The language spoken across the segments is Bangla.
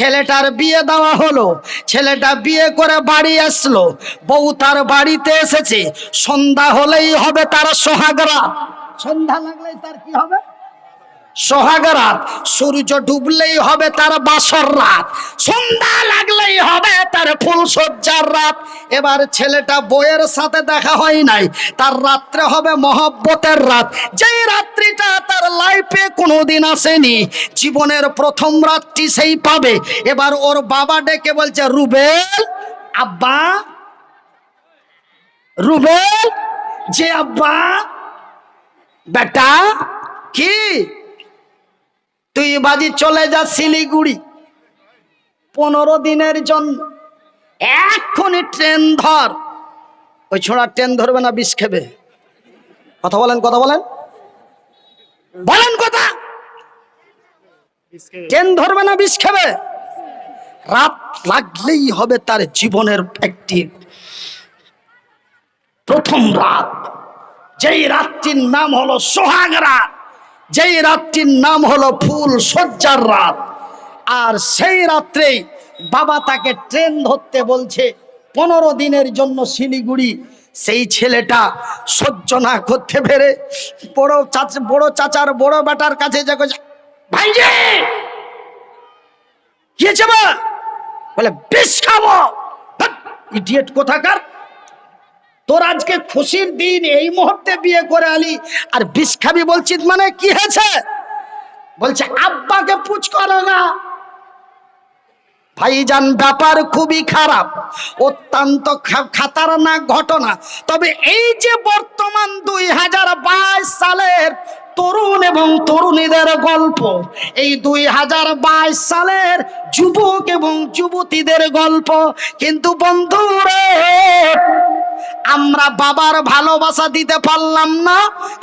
ছেলেটার বিয়ে দেওয়া হলো। ছেলেটা বিয়ে করে বাড়ি আসলো। বউ তার বাড়িতে এসেছে। সন্ধ্যা হলেই হবে তার সোহাগরা। সন্ধ্যা লাগলেই তার কি হবে? সোহাগ রাত সূর্য ডুবলেই হবে তার বাসর রাত, সন্ধ্যা লাগলেই হবে তার ফুল সজ্জার রাত। এবার ছেলেটা বইয়ের সাথে দেখা হয় নাই, তার রাত্রে হবে মহব্বতের রাত। যেই রাত্রিটা তার লাইফে কোনোদিন আসেনি, জীবনের প্রথম রাতটি সেই পাবে। এবার ওর বাবা ডেকে বলছে, রুবেল, আব্বা, রুবেল, যে আব্বা, বেটা, কি? তুই বাজি চলে যা শিলিগুড়ি। পনেরো দিনের জন্য। এক্ষুনি ট্রেন ধর। ওই ছোড়া ট্রেন ধরবে না, বিষ খেবে। কথা বলেন কথা বলেন। বলেন কথা। ট্রেন ধরবে না, বিষ খাবে। রাত লাগলেই হবে তার জীবনের একটি প্রথম রাত। যেই রাত্রির নাম হলো সোহাগ রাত। যেই রাতটির নাম হলো ফুল সজ্জার রাত। আর সেই রাত্রেই বাবা তাকে ট্রেন ধরতে বলছে, পনেরো দিনের জন্য শিলিগুড়ি, সেই ছেলেটা সহ্য না করতে পেরে বড় চাচা, বড় চাচার, বড় বেটার কাছে বলে বিষ খাব। ইডিয়েট কোথাকার? তোর আজকে খুশির দিন, এই মুহূর্তে বিয়ে করে আলি। আর বিষ খাবি মানে কি হয়েছে? বলছে, আব্বাকে পুচ করো না। ভাইজান, ব্যাপার খুবই খারাপ। অত্যন্ত খাতারনাক ঘটনা। তবে এই যে বর্তমান দুই হাজার বাইশ সালের তরুণ এবং তরুণীদের গল্প, এই দুই হাজার বাইশ সালের যুবক এবং যুবতীদের গল্প, কিন্তু বন্ধুরে আমরা বাবার ভালোবাসা দিতে পারলাম না।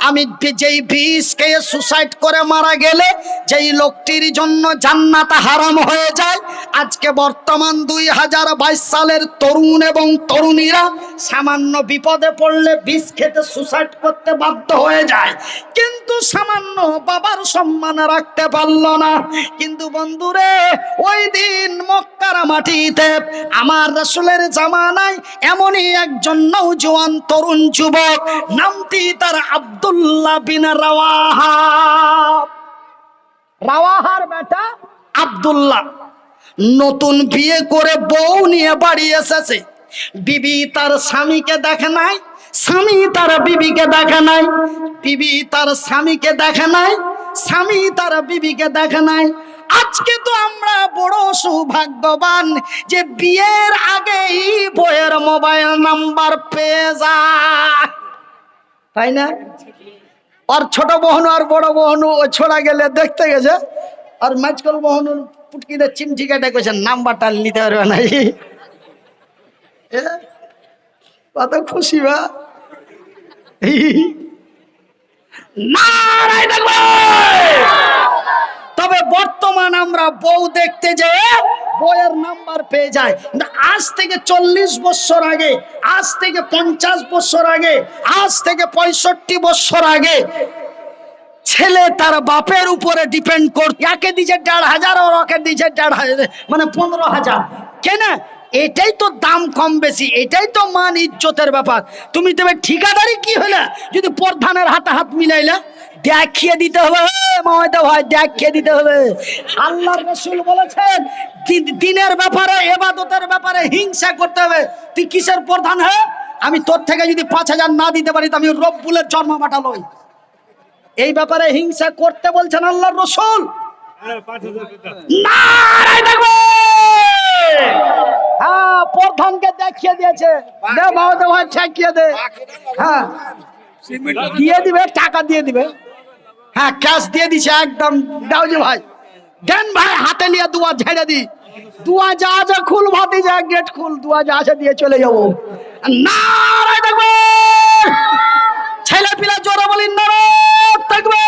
আমি যেই বিষ খেয়ে সুসাইড করে মারা গেলে, যেই লোকটির জন্য জান্নাত হারাম হয়ে যায়, আজকে বর্তমান দুই হাজার বাইশ সালের তরুণ এবং তরুণীরা সামান্য বিপদে পড়লে বিষ খেতে সুসাইড করতে বাধ্য হয়ে যায়। কিন্তু সামান্য বাবার সম্মান রাখতে পারল না। কিন্তু বন্ধুরে, ওই দিন মক্কার মাটিতে আমার রসুলের জামানায় এমনই একজন নৌজওয়ান তরুণ যুবক নামটি তার আব্দুল্লাহ বিন রাওয়াহা রাওয়াহার বেটা আব্দুল্লাহ নতুন বিয়ে করে বউ নিয়ে বাড়ি এসেছে। বিবি তার স্বামীকে দেখে নাই স্বামী তার বিবিকে দেখে নাই বিবি তার স্বামীকে দেখে নাই স্বামী তার বিবিকে দেখে নাই। আজকে তো আমরা বড় সৌভাগ্যবান যে বিয়ের আগেই বইয়ের মোবাইল নাম্বার পেয়ে যায়। তাই না? আর ছোট বহন আর বড় বহনু ও ছোড়া গেলে দেখতে গেছে। আর মাঝকল বহনু পুটকিতে চিমটি কেটে কইছে নাম্বারটা নিতে পারবে না। কত খুশি বা? নারায় দেখবে তবে বর্তমান আমরা বউ দেখতে যেয়ে বইয়ের নাম্বার পেয়ে যায় আজ থেকে চল্লিশ বছর আগে, আজ থেকে পঞ্চাশ বছর আগে, আজ থেকে পঁয়ষট্টি বছর আগে ছেলে তার বাপের উপরে ডিপেন্ড করত। একে দিছে দেড় হাজার, ওর ওকে দিছে দেড় হাজার মানে পনেরো হাজার। কেন? এটাই তো দাম কম বেশি এটাই তো মান ইজ্জতের ব্যাপার। তুমি তবে ঠিকাদারি কি হলে? যদি প্রধানের হাতে হাত মিলাইলা দেখিয়ে দিতে হবে মমতা ভাই দেখিয়ে দিতে হবে। আল্লাহ রসুল বলেছেন দিনের ব্যাপারে এবাদতের ব্যাপারে হিংসা করতে হবে। তুই কিসের প্রধান হ্যাঁ আমি তোর থেকে যদি পাঁচ হাজার না দিতে পারি তো আমি রব্বুলের জন্ম মাটালই এই ব্যাপারে হিংসা করতে বলছেন আল্লাহর রসুল। নারায় থাকবে হ্যাঁ প্রধানকে দেখিয়ে দিয়েছে। দে বাবা দে ভাই দে। হ্যাঁ। দিয়ে দিবে, টাকা দিয়ে দিবে। হ্যাঁ ক্যাশ দিয়ে দিছে একদম। যে ভাই। দেন ভাই, হাতে নিয়ে দুয়া ঝেড়ে দি দুয়া যা আছে খুল, ভাতি যা, গেট খুল দুয়া যা আছে দিয়ে চলে যাব। নারায় থাকবে ছেলে পিলা জোরে বলি নারায় থাকবে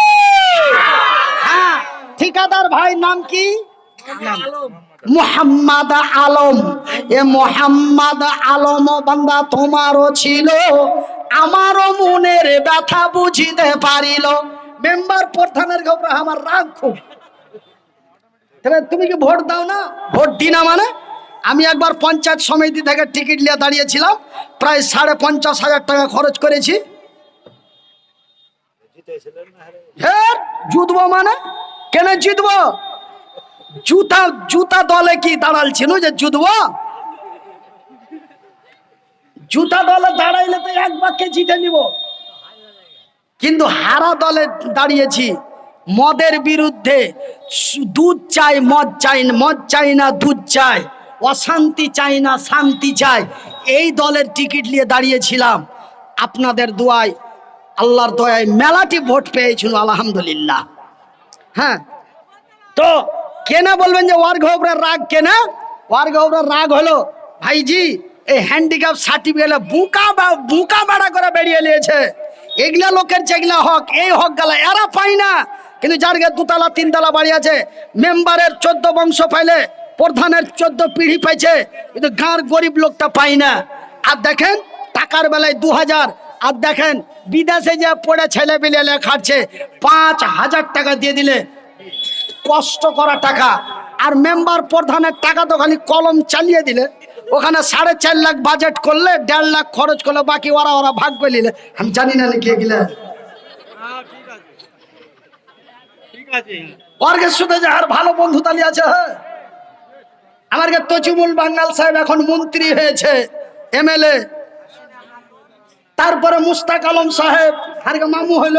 হ্যাঁ ঠিকাদার ভাই নাম কি? মোহাম্মদ আলম। এ মোহাম্মদ আলম বান্দা তোমারও ছিল। আমারও মনের ব্যথা বুঝিতে পারিল। মেম্বার প্রধানের ঘবরা আমার রাগ খুব। তুমি কি ভোট দাও না? ভোট দি না মানে? আমি একবার পঞ্চায়েত সমিতি থেকে টিকিট নিয়ে দাঁড়িয়েছিলাম। প্রায় সাড়ে পঞ্চাশ হাজার টাকা খরচ করেছি। হ্যাঁ জিতবো মানে? কেন জিতবো? জুতা জুতা দলে কি দাঁড়াল ছিল যে জিতবো জুতা দলে দাঁড়াইলে তো এক বাক্যে জিতে নিব। কিন্তু হারা দলে দাঁড়িয়েছি। মদের বিরুদ্ধে দুধ চাই, মদ চাই মদ চাই না দুধ চাই, অশান্তি চাই না শান্তি চাই। এই দলের টিকিট নিয়ে দাঁড়িয়েছিলাম। আপনাদের দোয়ায়, আল্লাহর দয়ায় মেলাটি ভোট পেয়েছিল, আলহামদুলিল্লাহ। হ্যাঁ? তো কেনা বলবেন যে ওয়ার ঘবরের রাগ কেনা? ওয়ার ঘবরের রাগ হলো, ভাইজি, এই হ্যান্ডিক্যাপ সার্টিফিকেট বুকা বা- বুকা বাড়া করে বেরিয়ে নিয়েছে। এগুলা লোকের যেগুলা হক, এই হক গালা এরা পাই না। কিন্তু যার গে দুতলা, তিনতলা বাড়ি আছে, মেম্বারের চোদ্দ বংশ পাইলে, প্রধানের চোদ্দ পিঢ়ি পাইছে, কিন্তু গাঁর গরিব লোকটা পাই না। আর দেখেন, টাকার বেলায় দু হাজার, আর দেখেন, বিদেশে যে পড়ে ছেলে পেলে খাটছে পাঁচ হাজার টাকা দিয়ে দিলে কষ্ট করা টাকা। আর মেম্বার প্রধানের টাকা তো খালি কলম চালিয়ে দিলে। ওখানে সাড়ে চার লাখ বাজেট করলে, দেড় লাখ খরচ করলে, বাকি ওরা ওরা ভাগ করে নিলে। আমি জানি না যে আর ভালো বন্ধু আছে হ্যাঁ? আমার কে বাঙ্গাল সাহেব এখন মন্ত্রী হয়েছে তারপরে মুস্তাক আলম সাহেব, আর কে মামু হইল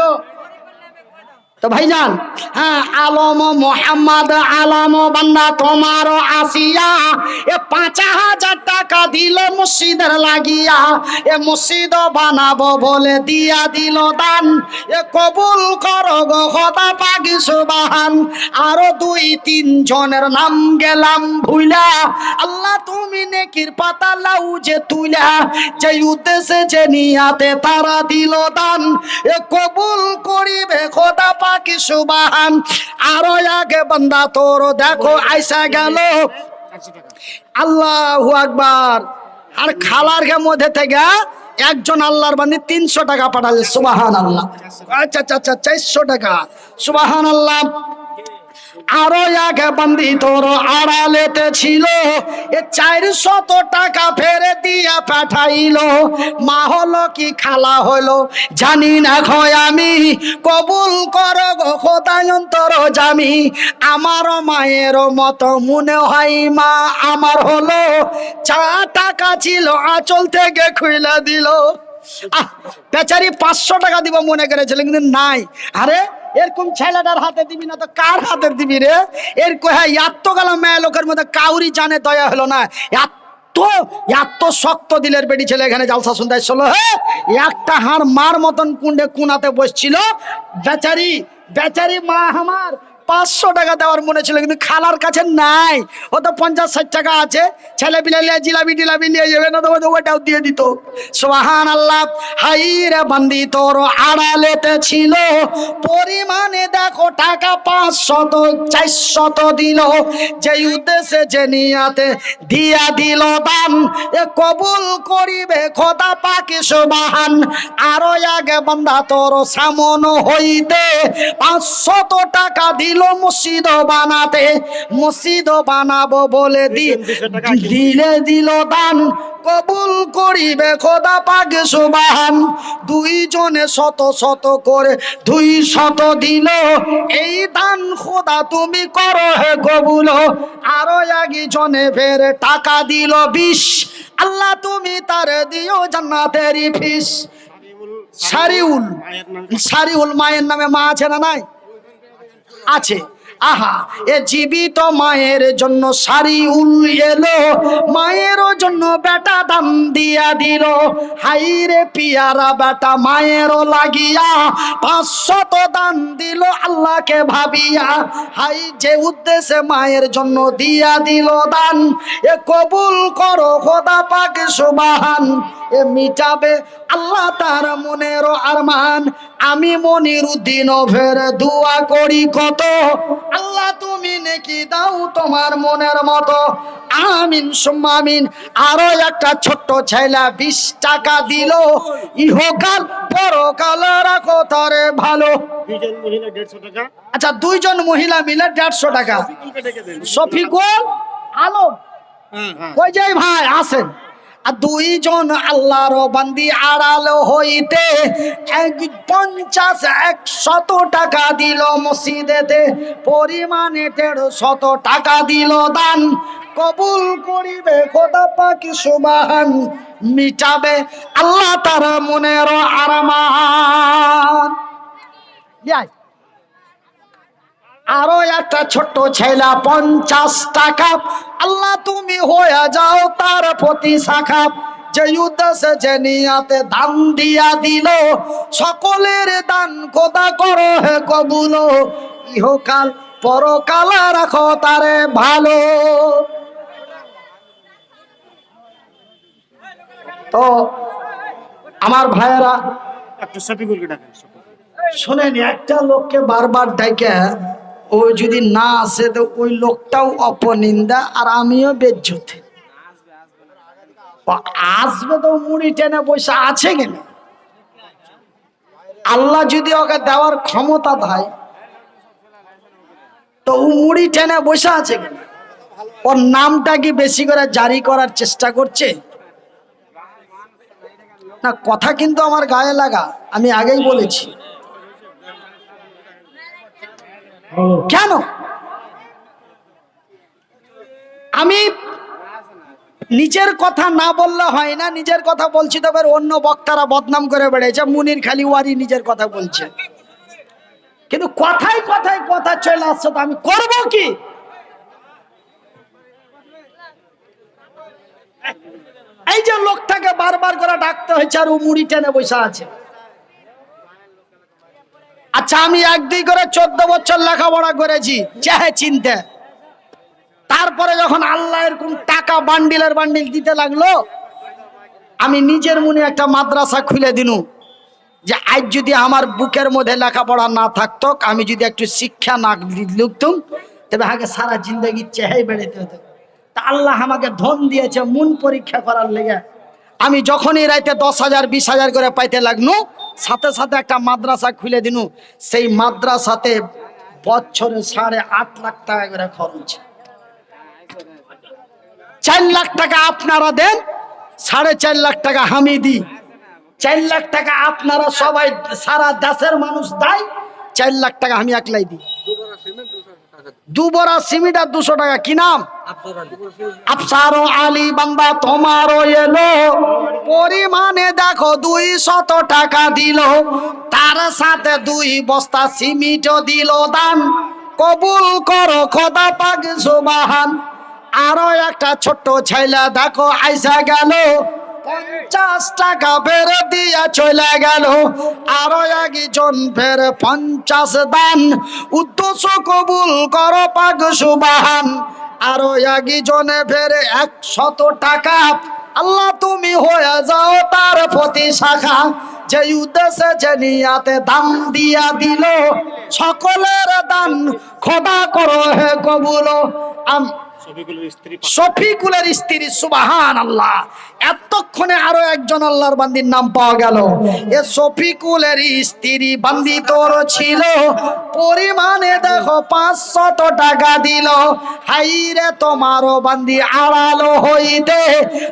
তো ভাইজান হ্যাঁ আলম মোহাম্মদ আলম বান্দা তোমার আসিয়া, এ পাঁচ হাজার টাকা দিল মসজিদের লাগিয়া, এ মসজিদ বানাবো বলে দিয়া দিল দান, এ কবুল করো পাগি সুবাহান, আরও দুই তিন জনের নাম গেলাম ভুইলা, আল্লাহ তুমি নেকির পাতা লাউ যে তুলা যে উদ্দেশ্যে যে নিয়াতে তারা দিল দান, এ কবুল করিবে খোদা পাকি সুবাহান। আরও আগে বান্দা তোর, দেখো আইসা গেল। আল্লাহ আকবার। আর খালার গে মধ্যে থেকে একজন আল্লাহর বান্দি তিনশো টাকা পাঠালে সুবাহান আল্লাহ আচ্ছা আচ্ছা আচ্ছা চারশো টাকা। সুবাহান আল্লাহ আরও আগে বান্দি তোর আড়ালেতে ছিল। এ চারশত টাকা ফেরে দিয়া পাঠাইলো। মা হলো কি খালা হলো জানি না খয় আমি। কবুল কর গো খোদায়ন্তর জামি। আমার মায়ের মতো মনে হয় মা আমার হলো। চা টাকা ছিল, আঁচল থেকে খুইলা দিল। আহ, বেচারি পাঁচশো টাকা দিব মনে করেছিল, কিন্তু নাই। আরে এরকম ছেলেটার হাতে দিবি না তো কার হাতে দিবি রে? এর হ্যাঁ এত গেল মেয়ে লোকের মধ্যে কাউরি জানে দয়া হলো না। এত এত শক্ত দিলের বেটি ছেলে এখানে জালসা শুনতে এসছিল হ্যাঁ? একটা হাড় মার মতন কুন্ডে কুনাতে বসছিল। বেচারি বেচারি মা আমার পাঁচশো টাকা দেওয়ার মনে ছিল, কিন্তু খালার কাছে নাই। ও তো পঞ্চাশ ষাট টাকা আছে। ছেলে পিলে নিয়ে জিলাপি টিলাপি নিয়ে যাবে না তো ওটাও দিয়ে দিত। সোহান আল্লাহ হাই রে বান্দি, তোর আড়ালেতে ছিল। পরিমাণে দেখো টাকা পাঁচশত চারশত দিল। যে উদ্দেশ্যে যে নিয়াতে দিয়া দিল দান, এ কবুল করিবে খোদা পাকি সুবাহান। আরও আগে বান্দা তোর সামন হইতে পাঁচশত টাকা দিল মসজিদ বানাতে মসজিদ বানাবো বলে দি দিলে দিল দান কবুল করিবে খোদা পাকে সুবাহান। দুইজনে শত শত করে দুই শত দিল এই দান খোদা তুমি করো হে কবুল। আরও জনে ফের টাকা দিল বিশ আল্লাহ তুমি তার দিও জান্নাতেরই ফিস। সারিউল সারিউল মায়ের নামে মা আছে না নাই? আছে। আহা, এ জীবিত মায়ের জন্য সারি উল এলো। মায়ের জন্য বেটা দাম দিয়া দিল। হাই রে পিয়ারা বেটা, মায়েরও লাগিয়া পাঁচশত দান দিল আল্লাহকে ভাবিয়া। হাই, যে উদ্দেশ্যে মায়ের জন্য দিয়া দিল দান, এ কবুল করো খোদা পাক সুবাহান। এ মিটাবে আল্লাহ তার মনের আরমান। আমি মনির উদ্দিন ফের দোয়া করি কত? আল্লাহ তুমি নাকি দাও তোমার মনের মতো। আমিন সুমামিন আরও একটা ছোট্ট ছেলা বিশ টাকা দিল। ইহকাল পরকাল রাখো তারে ভালো। আচ্ছা দুইজন মহিলা মিলে দেড়শো টাকা। শফিকুল আলম। হ্যাঁ হ্যাঁ। কই যাই ভাই আসেন। দুইজন আল্লাহর বান্দি আড়াল হইতে এক পঞ্চাশ এক শত টাকা দিল মসজিদেতে, পরিমাণে শত টাকা দিল দান। কবুল করিবে, খোদা পাকি সুবাহান, মিটাবে আল্লাহ তার মনের আরামান আরও একটা ছোট্ট ছেলা পঞ্চাশ টাকা। আল্লাহ তুমি হয়ে যাও তার প্রতি শাখা। যে উদ্দেশ্যে যে নিয়াতে দান দিয়া দিল সকলের দান কোদা করো হে কবুল। ইহকাল পরকাল রাখো তারে ভালো। তো আমার ভাইয়েরা একটু শফিকুলকে ডাকেন শোনেন একটা লোককে বারবার ডাইকে ও যদি না আসে, তো ওই লোকটাও অপনিন্দা আর আমিও বেজ্জুতে। আসবে তো মুড়ি টেনে বসে আছে কেন? আল্লাহ যদি ওকে দেওয়ার ক্ষমতা দেয়, তো ও মুড়ি টেনে বসে আছে কেন? ওর নামটা কি বেশি করে জারি করার চেষ্টা করছে? না, কথা কিন্তু আমার গায়ে লাগা, আমি আগেই বলেছি। কেন? আমি নিজের কথা না বললে হয় না, নিজের কথা বলছি তবে অন্য বক্তারা বদনাম করে বেড়েছে মুনির খালি ওয়ারি নিজের কথা বলছে। কিন্তু কথাই কথাই কথা চলে আসছে, তো আমি করব কি? এই যে লোকটাকে বারবার করে ডাকতে হয়েছে আর ও মুড়ি টেনে বসে আছে। আচ্ছা আমি এক দুই করে চোদ্দ বছর লেখাপড়া করেছি, চাহে চিনতে। তারপরে যখন আল্লাহ এরকম টাকা বান্ডিলের বান্ডিল দিতে লাগল, আমি নিজের মনে একটা মাদ্রাসা খুলে দিনু, যে আজ যদি আমার বুকের মধ্যে লেখাপড়া না থাকতো, আমি যদি একটু শিক্ষা না লিখতুম তবে আগে সারা জিন্দগি চেহাই বেড়াতে হতো। তা আল্লাহ আমাকে ধন দিয়েছে মন পরীক্ষা করার লেগে। আমি যখনই রাইতে দশ হাজার, বিশ হাজার করে পাইতে লাগনু সাথে সাথে একটা মাদ্রাসা খুলে দিনু। সেই মাদ্রাসাতে বছরে সাড়ে আট লাখ টাকা করে খরচ। চার লাখ টাকা আপনারা দেন, সাড়ে চার লাখ টাকা আমি দিই। চার লাখ টাকা আপনারা সবাই, সারা দেশের মানুষ দেয়, চার লাখ টাকা আমি একলাই দিই। দু বড়া দুশো টাকা এলো। পরিমাণে দেখো দুই শত টাকা দিল। তার সাথে দুই বস্তা সিমিটও দিল দান। কবুল করো খোদা পাক সুবাহান। আরও একটা ছোট্ট ছেলে দেখো, আইসা গেল। পঞ্চাশ টাকা ফের দিয়া চলে গেল। আরও একজন ফের পঞ্চাশ দান। উদ্দেশ্য কবুল কর পাক সুবাহান। আরও একজনে ফের একশত টাকা। আল্লাহ তুমি হয়ে যাও তার প্রতি শাখা। যে উদ্দেশ্যে যে নিয়াতে দাম দিয়া দিল, সকলের দান খোদা করো হে কবুল। আম শফিকুলের স্ত্রী সুবাহান আল্লাহ এতক্ষণে আরও একজন আল্লাহর বান্দির নাম পাওয়া গেল। এ শফিকুলের স্ত্রী বান্দি তোর ছিল, পরিমাণে দেখো পাঁচশত টাকা দিল। হাইরে তোমারও বান্দি আড়ালো হইতে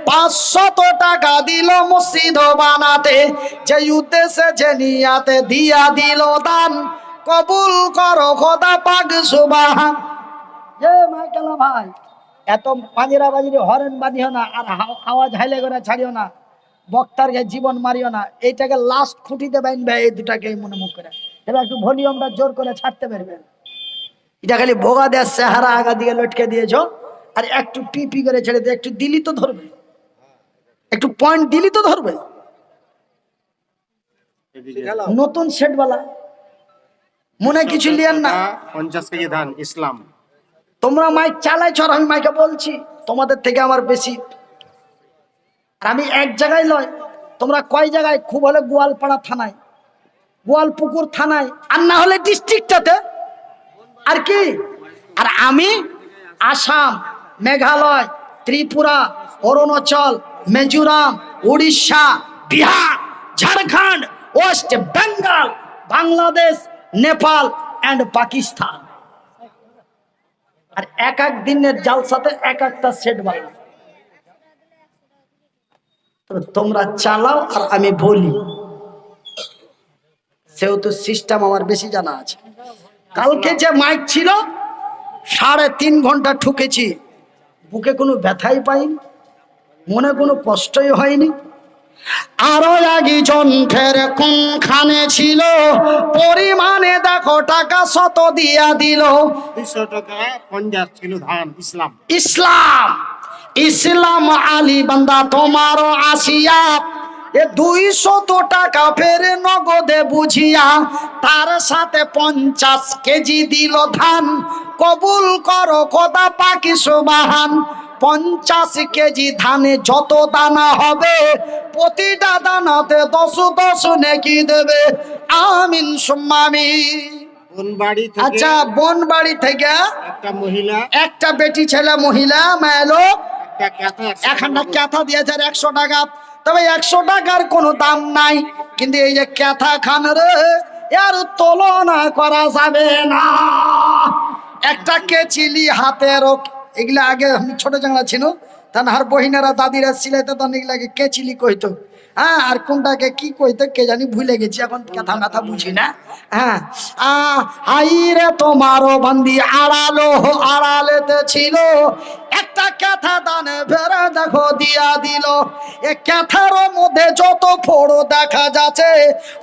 পাঁচশত টাকা দিল মসজিদ বানাতে। যে উদ্দেশ্যে, যে নিয়াতে দিয়া দিল দান। কবুল করো খোদা পাক, সুবাহান এ মাইকেলা ভাই? এত পাঞ্জিরা বাজিরে হরেন বাঁধিও না, আর আওয়াজ হাইলে করে ছাড়িও না। বক্তার জীবন মারিও না। এইটাকে লাস্ট খুঁটিতে বাইনবে এই দুটাকে মনে মুখ করে। এবার একটু ভলিউমটা জোর করে ছাড়তে পারবেন এটা খালি ভোগা দেওয়ার চেহারা আগা দিকে লটকে দিয়েছ, আর একটু পিপি করে ছেড়ে দিয়ে একটু দিলি তো ধরবে। একটু পয়েন্ট দিলি তো ধরবে। নতুন সেটওয়ালা মনে কিছু লিয়েন না? পঞ্চাশ কেজি ধান, ইসলাম। তোমরা মাইক চালাইছ আর আমি মাইকে বলছি, তোমাদের থেকে আমার বেশি। আর আমি এক জায়গায় লয়, তোমরা কয় জায়গায়? খুব হলে গোয়ালপাড়া থানায়। গোয়ালপুকুর থানায়। আর না হলে ডিস্ট্রিক্টটাতে আর কি? আর আমি আসাম, মেঘালয়, ত্রিপুরা, অরুণাচল, মিজোরাম, উড়িষ্যা, বিহার, ঝাড়খণ্ড, ওয়েস্ট বেঙ্গল, বাংলাদেশ, নেপাল অ্যান্ড পাকিস্তান। আর এক এক দিনের জালসাতে এক একটা সেট বানাই তোমরা চালাও আর আমি বলি। সেহেতু সিস্টেম আমার বেশি জানা আছে। কালকে যে মাইক ছিল, সাড়ে তিন ঘণ্টা ঠুকেছি। বুকে কোনো ব্যথাই পাইনি, মনে কোনো কষ্টই হয়নি। আরও একজন ফের কোনখানে ছিল? পরিমাণে দেখো টাকা শত দিয়া দিল। দুইশো টাকা পঞ্চাশ কিলো ধান ইসলাম। ইসলাম! ইসলাম আলী বান্দা তোমারও আসিয়া এ দুইশত টাকা ফের নগদে বুঝিয়া তার সাথে পঞ্চাশ কেজি দিল ধান। কবুল করো খোদা পাকি সুবাহান পঞ্চাশ কেজি ধানে যত দানা হবে প্রতিটা দানাতে দশ দশ নেকি দেবে। আমিন সুম্মামি থেকে আচ্ছা বন বাড়ি থেকে একটা মহিলা একটা বেটি ছেলে মহিলা মেলো এখানটা ক্যাথা দিয়েছে একশো টাকা। তবে একশো টাকার কোনো দাম নাই কিন্তু এই যে ক্যাথা খান রে এর তুলনা করা যাবে না। একটা কেচিলি হাতের এগুলা আগে আমি ছোট জাংলা ছিল তার হার বহিনারা দাদিরা সিলাইতে তখন এগুলাকে কেচিলি কইতো? হ্যাঁ আর কোনটাকে কি কইতো কে জানি ভুলে গেছি, এখন কথা মাথা বুঝি না। হ্যাঁ আই রে তোমারও বান্দি, আড়ালো, আড়ালেতে ছিল। একটা ক্যাথা দানে ফেরা দেখো দিয়া দিল। এ ক্যাথার মধ্যে যত ফোড়ো দেখা যাচ্ছে,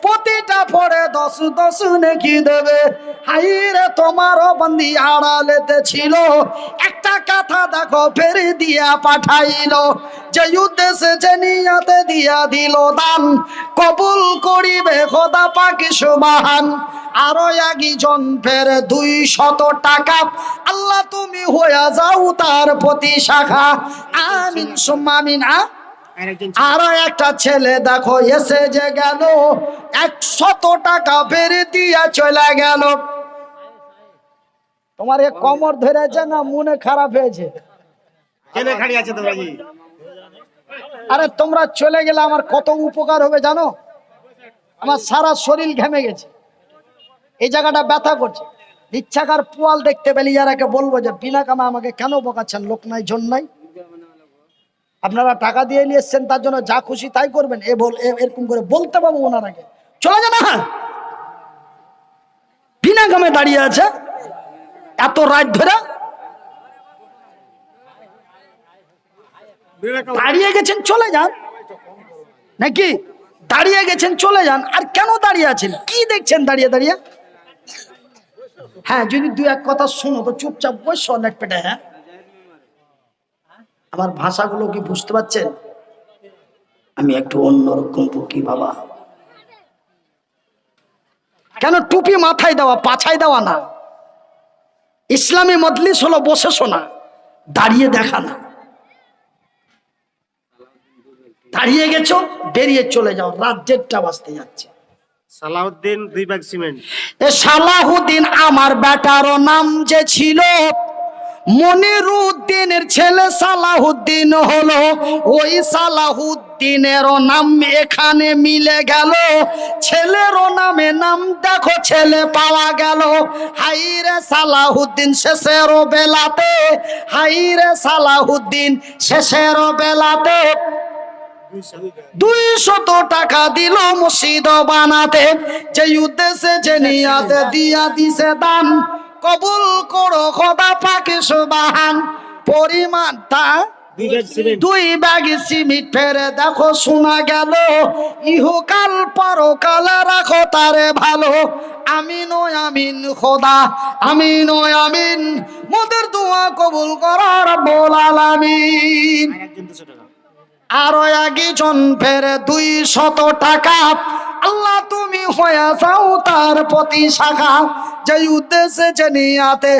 প্রতিটা ফোড়ে দশ দশ নেকি দেবে। হাই রে তোমারও বান্দি, আড়ালেতে ছিল। একটা কথা দেখো ফের দিয়া পাঠাইলো। যে উদ্দেশ্যে যে নিয়াতে দিয়া দিল দান কবুল করিবে খোদা পাকি সুবাহান। আরও একজন ফের দুই শত টাকা। আল্লাহ তুমি হইয়া যাও তার প্রতি শাখা। আমিন সুম্মামিন আ? আরও একটা ছেলে দেখো এসে যে গেল একশত টাকা ফের দিয়া চলে গেল। তোমার এ কমর ধরেছে না মনে খারাপ হয়েছে। আরে তোমরা চলে গেলে আমার কত উপকার হবে জানো? আমার সারা শরীর ঘেমে গেছে। এই জায়গাটা ব্যথা করছে। ইচ্ছাকার পোয়াল দেখতে পেলে ইয়ারাকে বলব যে বিনা কামে আমাকে কেন বকাচ্ছেন? লোক নাই জন নাই। আপনারা টাকা দিয়ে নিয়ে এসছেন তার জন্য যা খুশি তাই করবেন। এ বল এরকম করে বলতে পাবো ওনারাকে। চলে যান না। বিনা কামে দাঁড়িয়ে আছে। এত রাত ধরে দাঁড়িয়ে গেছেন, চলে যান। নাকি? দাঁড়িয়ে গেছেন, চলে যান। আর কেন দাঁড়িয়ে আছেন? কি দেখছেন দাঁড়িয়ে দাঁড়িয়ে? হ্যাঁ যদি দু এক কথা শোনো তো, চুপচাপ বসো, অনেক পেটে হ্যাঁ? আমার ভাষাগুলো কি বুঝতে পারছেন? আমি একটু অন্যরকম বকি, বাবা। কেন টুপি মাথায় দেওয়া, পাছায় দেওয়া না? ইসলামী মজলিস হলো বসে শোনা দাঁড়িয়ে দেখা না। দাঁড়িয়ে গেছো বেরিয়ে চলে যাও রাত দেড়টা বাজতে যাচ্ছে। সালাউদ্দিন দুই ব্যাগ সিমেন্ট। এ সালাহুদ্দিন আমার বেটারও নাম যে ছিল মনিরুদ্দিনের ছেলে সালাহুদ্দিন হলো ওই সালাহুদ্দিনেরও নাম এখানে মিলে গেল। ছেলেরও নামে নাম দেখো, ছেলে পাওয়া গেল। হাইরে সালাহুদ্দিন শেষেরও বেলাতে, হাইরে সালাহুদ্দিন শেষেরও বেলাতে। দুইশো দুই শত টাকা দিল মসজিদ বানাতে, যে উদ্দেশ্যে যে নিয়াতে দিয়া দিছে দান। কবুল করো খোদা পাকে সুবাহান পরিমাণ তা দুই ব্যাগ সিমিট ফেরে দেখো শোনা গেল ইহকাল পরকাল রাখো তারে ভালো। আমিন ও আমিন খোদা আমিন ও আমিন মোদের দোয়া কবুল করার বল আলামিন। আরেকজন দুশো আরও একজন ফেরে দুই শত টাকা। আল্লাহ তুমি হয়ে যাও তার প্রতি শাখা। যে উদ্দেশ্যে যে নিয়াতে